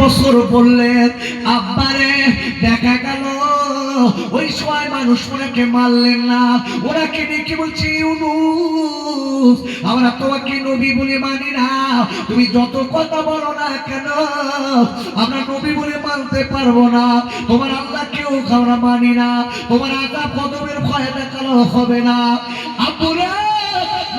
বছর বললেন, আব্বারে, দেখা গেল। ওই সময় মানুষ ওনাকে মারলেন না। ওনাকে ডেকে বলছি আমরা তোমাকে নবী বলে মানি না। তুমি যত কথা বলো না কেন? আমরা নবী বলে মানতে পারব না। তোমার আল্লাহকেও আমরা মানি না। তোমার আদা কদমের ভয় দেখানো হবে না। আব্বুরা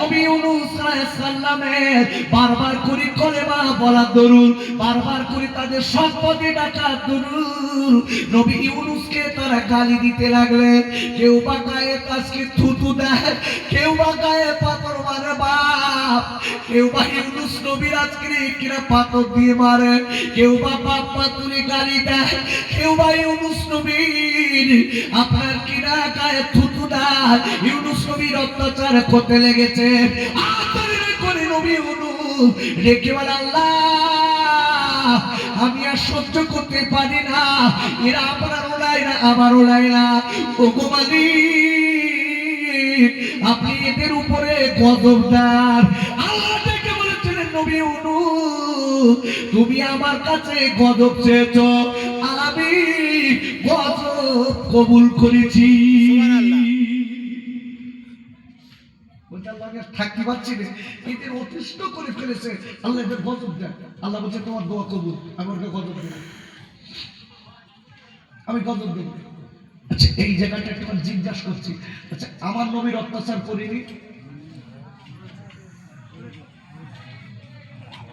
নবী ইউনুস আলাইহিস সালামের বারবার করে কলেমা বলা দরুন, বারবার করে তাদের সম্পদে ডাকা দরুন। নবী ইউনুসকে তারা গালি দিতে লাগলেন, কেউ বা গায়ে আজকে থুতু দেয়, কেউ বা গায়ে কেউ বা ইউনুস নবীর আজকে কিনা পাথর দিয়ে মারে, কেউ বা গালি দেয়, কেউ বা ইউনুস নবীর আপনার কিনা গায়ে থুতু দেয় ইউনুস নবীর অত্যাচার করতে লেগেছে। করে নবী রেখে আল্লাহ, আমি আর সহ্য করতে পারি না। এরা আপনার ওলাই না, আমার ওলাই না। ও আপনি এদের উপরে গজবদার তুমি আমার কাছে গজব চেয়েছ আমি গজব কবুল করেছি। থাকতে পারছি না এদের অতিষ্ঠ করে ফেলেছে। আল্লাহ এদের গজব দেন। আল্লাহ বলছে, তোমার দোয়া কবুল গজব আমি গজব দেব। আচ্ছা এই জায়গাটা একটু জিজ্ঞাসা করছি। আচ্ছা আমার নবীর অত্যাচার করিনি?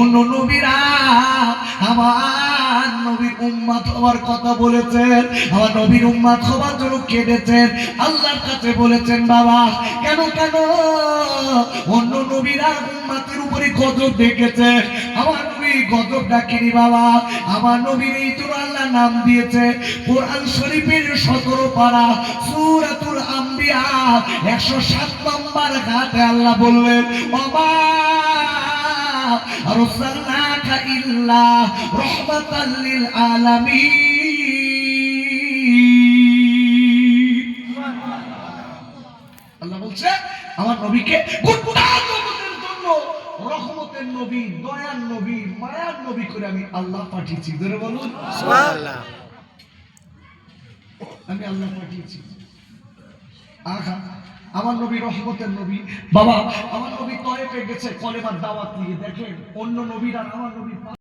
অন্য নবীরা আমার নবীর হওয়ার কথা বলেছেন, আমার নবীর হওয়ার জন্য কেঁদেছেন। আল্লাহর কাছে বলেছেন, বাবা, কেন কেন? অন্য নবীরা উম্মাতের উপরে গজব ডেকেছে আমার নবী গজব ডাকেনি, বাবা। আমার নবীর এই আল্লাহ নাম দিয়েছে। কোরআন শরীফের সতেরো পারা সুরাতুল আম্বিয়া, একশো সাত নম্বর ঘাটে আল্লাহ বললেন, বাবা লিল আলামিন আল্লাহ বলছে আমার নবীকে গোটা জগতের জন্য রহমতের নবী দয়ার নবী মায়ার নবী করে আমি আল্লাহ পাঠিয়েছি। ধরে বলুন। আমি আল্লাহ পাঠিয়েছি। আহা আমার নবী রহমতের নবী। বাবা, আমার নবী তয়েফে গেছে, কলেমার দাওয়াত নিয়ে দেখেন, অন্য নবীরা আমার নবী